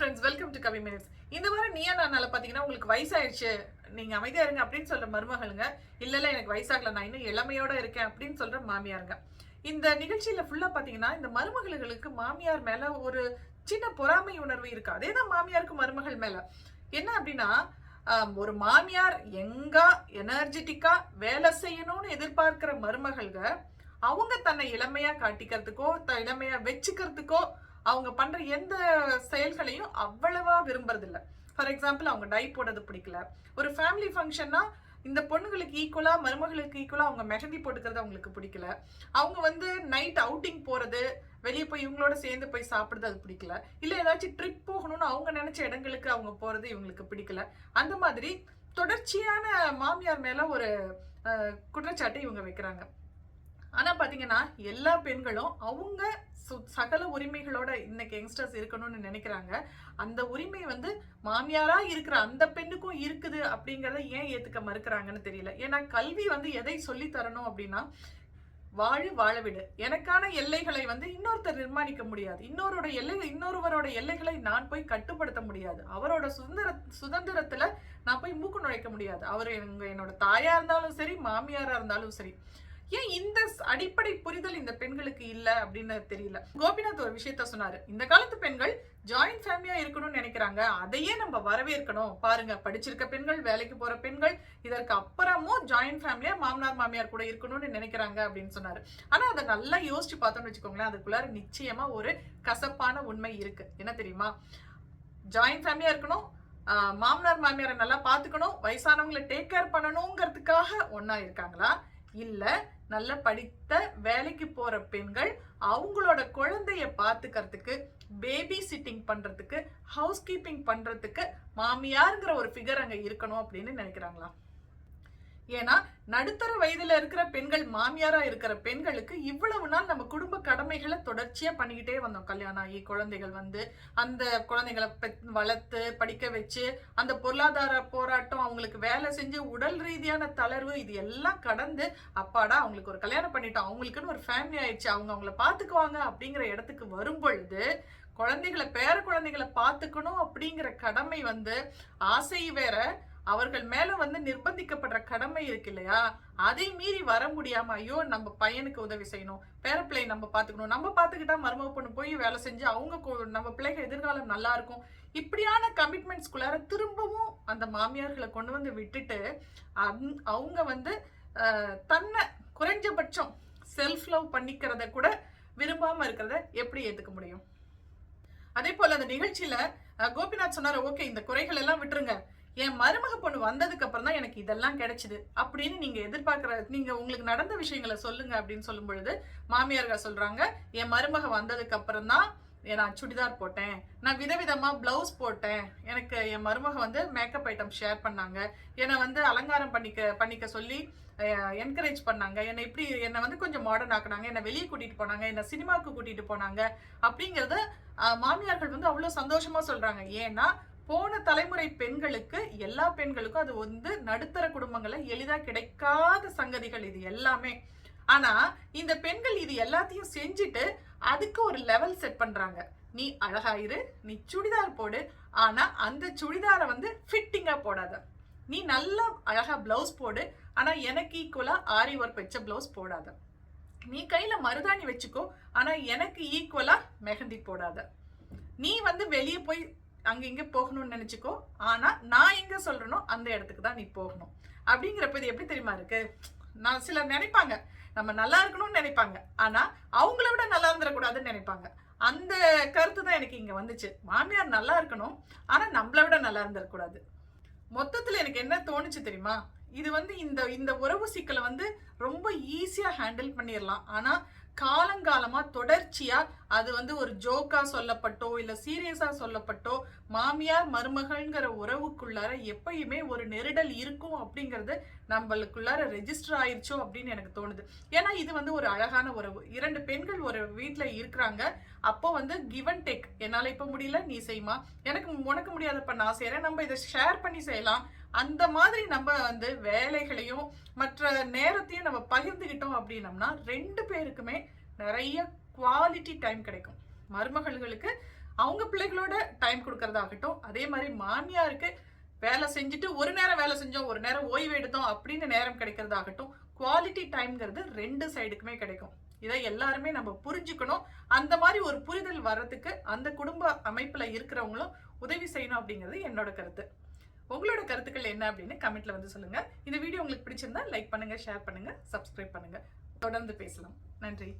Friends welcome to Kavi minutes இந்த வாரம் நீயா நானால பார்த்தீங்கன்னா உங்களுக்கு வயசாயிடுச்சு நீங்க அமைதியாக இருங்க அப்படின்னு சொல்ற மருமகளுங்க. இல்லைல்ல எனக்கு வயசாகல. நான் இன்னும் இளமையோட இருக்கேன் அப்படின்னு சொல்ற மாமியாருங்க. இந்த நிகழ்ச்சியில ஃபுல்லா பார்த்தீங்கன்னா இந்த மருமகளுக்கு மாமியார் மேல ஒரு சின்ன பொறாமை உணர்வு இருக்கு. அதே தான் மாமியாருக்கு மருமகள் மேல. என்ன அப்படின்னா ஒரு மாமியார் எங்கா எனர்ஜெட்டிக்கா வேலை செய்யணும்னு எதிர்பார்க்கிற மருமகள்க அவங்க தன்னை இளமையா காட்டிக்கிறதுக்கோ த- இளமையா வச்சுக்கிறதுக்கோ அவங்க பண்ற எந்த செயல்களையும் அவ்வளவா விரும்புறதில்ல. ஃபார் எக்ஸாம்பிள் அவங்க டை போடுறது பிடிக்கல. ஒரு ஃபேமிலி ஃபங்க்ஷன்னா இந்த பொண்ணுங்களுக்கு ஈக்குவலா மருமகளுக்கு ஈக்குவலா அவங்க மெஹந்தி போட்டுக்கிறது அவங்களுக்கு பிடிக்கல. அவங்க வந்து நைட் அவுட்டிங் போறது வெளியே போய் இவங்களோட சேர்ந்து போய் சாப்பிடுறது அது பிடிக்கல. இல்ல ஏதாச்சும் ட்ரிப் போகணும்னு அவங்க நினைச்ச இடங்களுக்கு அவங்க போறது இவங்களுக்கு பிடிக்கல. அந்த மாதிரி தொடர்ச்சியான மாமியார் மேல ஒரு குற்றச்சாட்டை இவங்க வைக்கிறாங்க. ஆனால் பார்த்தீங்கன்னா எல்லா பெண்களும் அவங்க சு- சகல உரிமைகளோட இன்னைக்கு யங்ஸ்டர்ஸ் இருக்கணும்னு நினைக்கிறாங்க. அந்த உரிமை வந்து மாமியாராக இருக்கிற அந்த பெண்ணுக்கும் இருக்குது அப்படிங்கிறத ஏன் ஏற்றுக்க மறுக்கிறாங்கன்னு தெரியல. ஏன்னா கல்வி வந்து எதை சொல்லி தரணும் அப்படின்னா வாழு வாழ விடு எனக்கான எல்லைகளை வந்து இன்னொருத்தர் நிர்மாணிக்க முடியாது. இன்னொருட எல்லை இன்னொருவரோட எல்லைகளை நான் போய் கட்டுப்படுத்த முடியாது. அவரோட சுதந்திர சுதந்திரத்துல நான் போய் மூக்கு நுழைக்க முடியாது. அவர் என்னோட தாயா இருந்தாலும் சரி மாமியாரா இருந்தாலும் சரி. ஏன் இந்த அடிப்படை புரிதல் இந்த பெண்களுக்கு இல்ல அப்படின்னு தெரியல. கோபிநாத் ஒரு விஷயத்த சொன்னாரு. இந்த காலத்து பெண்கள் ஜாயிண்ட் ஃபேமிலியா இருக்கணும்னு நினைக்கிறாங்க. அதையே நம்ம வரவேற்கணும். பாருங்க படிச்சிருக்க பெண்கள் வேலைக்கு போற பெண்கள் இதற்கு அப்புறமும் ஜாயிண்ட் ஃபேமிலியா மாமனார் மாமியார் கூட இருக்கணும்னு நினைக்கிறாங்க அப்படின்னு சொன்னாரு. ஆனா அதை நல்லா யோசிச்சு பார்த்தோம்னு வச்சுக்கோங்களேன் அதுக்குள்ளார நிச்சயமா ஒரு கசப்பான உண்மை இருக்கு. என்ன தெரியுமா? ஜாயிண்ட் ஃபேமிலியா இருக்கணும் ஆஹ் மாமனார் மாமியாரை நல்லா பாத்துக்கணும் வயசானவங்களை டேக் கேர் பண்ணணுங்கிறதுக்காக ஒன்னா இருக்காங்களா? இல்ல நல்ல படித்த வேலைக்கு போற பெண்கள் அவங்களோட குழந்தைய பாத்துக்கிறதுக்கு பேபி சிட்டிங் பண்றதுக்கு ஹவுஸ் கீப்பிங் பண்றதுக்கு மாமியாருங்கிற ஒரு ஃபிகர் அங்க இருக்கணும் அப்படின்னு நினைக்கிறாங்களா? ஏன்னா நடுத்தர வயதுல இருக்கிற பெண்கள் மாமியாரா இருக்கிற பெண்களுக்கு இவ்வளவு நாள் நம்ம குடும்ப கடமைகளை தொடர்ச்சியா பண்ணிக்கிட்டே வந்தோம். கல்யாணம் ஆகி குழந்தைகள் வந்து அந்த குழந்தைகளை பெத்- வளர்த்து படிக்க வச்சு அந்த பொருளாதார போராட்டம் அவங்களுக்கு வேலை செஞ்சு உடல் ரீதியான தளர்வு இது எல்லாம் கடந்து அப்பாடா அவங்களுக்கு ஒரு கல்யாணம் பண்ணிட்டோம். அவங்களுக்குன்னு ஒரு ஃபேமிலி ஆயிடுச்சு. அவங்க அவங்கள பாத்துக்குவாங்க அப்படிங்கிற இடத்துக்கு வரும் பொழுது குழந்தைகளை பேர குழந்தைகளை பார்த்துக்கணும் அப்படிங்கிற கடமை வந்து ஆசை வேற அவர்கள் மேல வந்து நிர்பந்திக்கப்படுற கடமை இருக்கு இல்லையா? அதை மீறி வர முடியாம ஐயோ நம்ம பையனுக்கு உதவி செய்யணும் பேர பிள்ளை நம்ம பாத்துக்கணும் நம்ம பாத்துக்கிட்டா மருமக பொண்ணு போய் வேலை செஞ்சு அவங்க நம்ம பிள்ளைகள் எதிர்காலம் நல்லா இருக்கும். இப்படியான கமிட்மெண்ட்ஸ்குள்ளார திரும்பவும் அந்த மாமியார்களை கொண்டு வந்து விட்டுட்டு அந்- அவங்க வந்து தன்னை குறைஞ்சபட்சம் செல்ஃப் லவ் பண்ணிக்கிறத கூட விரும்பாம இருக்கிறத எப்படி ஏத்துக்க முடியும்? அதே போல அந்த நிகழ்ச்சியில கோபிநாத் சொன்னாரு ஓகே இந்த குறைகள் எல்லாம் விட்டுருங்க. என் மருமக பொண்ணு வந்ததுக்கு அப்புறம் தான் எனக்கு இதெல்லாம் கிடைச்சிது. அப்படின்னு நீங்க எதிர்பார்க்கிற நீங்க உங்களுக்கு நடந்த விஷயங்களை சொல்லுங்க அப்படின்னு சொல்லும் பொழுது மாமியார்கள் சொல்றாங்க என் மருமக வந்ததுக்கு அப்புறம் தான் நான் சுடிதார் போட்டேன். நான் விதவிதமா பிளவுஸ் போட்டேன். எனக்கு என் மருமக வந்து மேக்கப் ஐட்டம் ஷேர் பண்ணாங்க. என்னை வந்து அலங்காரம் பண்ணிக்க பண்ணிக்க சொல்லி என்கரேஜ் பண்ணாங்க. என்னை இப்படி என்னை வந்து கொஞ்சம் மாடர்ன் ஆக்குனாங்க. என்னை வெளியே கூட்டிட்டு போனாங்க. என்னை சினிமாவுக்கு கூட்டிட்டு போனாங்க. அப்படிங்கறத மாமியார்கள் வந்து அவ்வளவு சந்தோஷமா சொல்றாங்க. ஏன்னா போன தலைமுறை பெண்களுக்கு எல்லா பெண்களுக்கும் அது வந்து நடுத்தர குடும்பங்களை எளிதாக கிடைக்காத சங்கதிகள் இது எல்லாமே. ஆனா இந்த பெண்கள் இது எல்லாத்தையும் செஞ்சுட்டு அதுக்கு ஒரு லெவல் செட் பண்றாங்க. நீ அழகாயிரு இரு நீ சுடிதார் போடு ஆனா அந்த சுடிதாரை வந்து ஃபிட்டிங்கா போடாத. நீ நல்லா அழகா பிளவுஸ் போடு ஆனா எனக்கு ஈக்குவலா ஆரி ஒர்க் வச்ச பிளவுஸ் போடாத. நீ கையில மருதாணி வச்சுக்கோ ஆனா எனக்கு ஈக்குவலா மெஹந்தி போடாத. நீ வந்து வெளியே போய் அங்கே இங்கே போகணும்னு நினச்சிக்கோ. ஆனால் நான் எங்கே சொல்கிறனோ அந்த இடத்துக்கு தான் நீ போகணும். அப்படிங்கிறப்ப இது எப்படி தெரியுமா இருக்கு? நான் சிலர் நினைப்பாங்க நம்ம நல்லா இருக்கணும்னு நினைப்பாங்க. ஆனால் அவங்கள விட நல்லா இருந்துடக்கூடாதுன்னு நினைப்பாங்க. அந்த கருத்து தான் எனக்கு இங்கே வந்துச்சு. மாமியார் நல்லா இருக்கணும் ஆனால் நம்மள விட நல்லா இருந்துடக்கூடாது. மொத்தத்தில் எனக்கு என்ன தோணுச்சு தெரியுமா? இது வந்து இந்த இந்த உறவு சிக்கலை வந்து ரொம்ப ஈஸியாக ஹேண்டில் பண்ணிடலாம். ஆனால் காலங்காலமாக தொடர்ச்சியாக அது வந்து ஒரு ஜோக்காக சொல்லப்பட்டோ இல்லை சீரியஸாக சொல்லப்பட்டோ மாமியார் மருமகள்ங்கிற உறவுக்குள்ளார எப்பயுமே ஒரு நெருடல் இருக்கும் அப்படிங்கிறது நம்மளுக்குள்ளார ரெஜிஸ்டர் ஆயிடுச்சோ அப்படின்னு எனக்கு தோணுது. ஏன்னா இது வந்து ஒரு அழகான உறவு. இரண்டு பெண்கள் ஒரு வீட்டில் இருக்கிறாங்க. அப்போ வந்து கிவ் அண்ட் டேக் என்னால் இப்போ முடியல நீ செய்யுமா எனக்கு உனக்கு முடியாதப்ப நான் செய்கிறேன் நம்ம இதை ஷேர் பண்ணி செய்யலாம். அந்த மாதிரி நம்ம வந்து வேலைகளையும் மற்ற நேரத்தையும் நம்ம பகிர்ந்துக்கிட்டோம் அப்படின்னம்னா ரெண்டு பேருக்குமே நிறைய குவாலிட்டி டைம் கிடைக்கும். மருமகள்களுக்கு அவங்க பிள்ளைகளோட டைம் கொடுக்கறதாகட்டும் அதே மாதிரி மாமியாருக்கு வேலை செஞ்சுட்டு ஒரு நேரம் வேலை செஞ்சோம் ஒரு நேரம் ஓய்வு எடுத்தோம் அப்படின்னு நேரம் கிடைக்கிறதாகட்டும் குவாலிட்டி டைம்ங்கிறது ரெண்டு சைடுக்குமே கிடைக்கும். இதை எல்லாருமே நம்ம புரிஞ்சுக்கணும். அந்த மாதிரி ஒரு புரிதல் வர்றதுக்கு அந்த குடும்ப அமைப்பில் இருக்கிறவங்களும் உதவி செய்யணும் அப்படிங்கிறது என்னோட கருத்து. உங்களோட கருத்துக்கள் என்ன அப்படின்னு கமெண்ட்ல வந்து சொல்லுங்க. இந்த வீடியோ உங்களுக்கு பிடிச்சிருந்தா லைக் பண்ணுங்க ஷேர் பண்ணுங்க சப்ஸ்கிரைப் பண்ணுங்க. தொடர்ந்து பேசலாம். நன்றி.